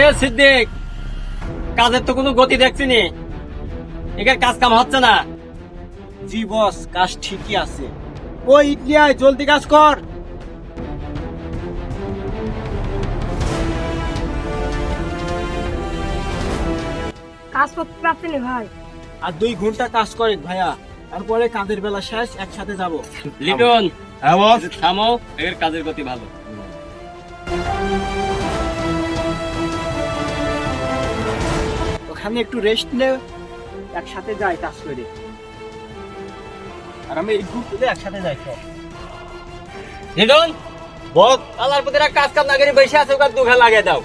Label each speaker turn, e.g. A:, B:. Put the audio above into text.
A: এ সিদ্দিক কাজের তো কোনো গতি দেখছি নি। এখানে কাজ কাম হচ্ছে না।
B: জি বস কাজ ঠিকই আছে। ওই ইডলি আয় জলদি কাজ কর।
C: কাজ করতে পারছি না ভাই।
B: আর দুই ঘণ্টা কাজ করেন ভাইয়া। তারপরে কাজের বেলা শেষ একসাথে যাব।
A: লিটন
D: হ্যাঁ বস।
A: থামো। এর কাজের গতি ভালো।
B: ওখানে একটু রেস্ট নে একসাথে যাই কাজ করে। আর আমি এই গ্রুপ তুলে একসাথে যাই সব।
D: বল।
A: আল্লাহর প্রতি কাজ কাম না করে বসে আছে ওকে দুঘা লাগিয়ে দাও।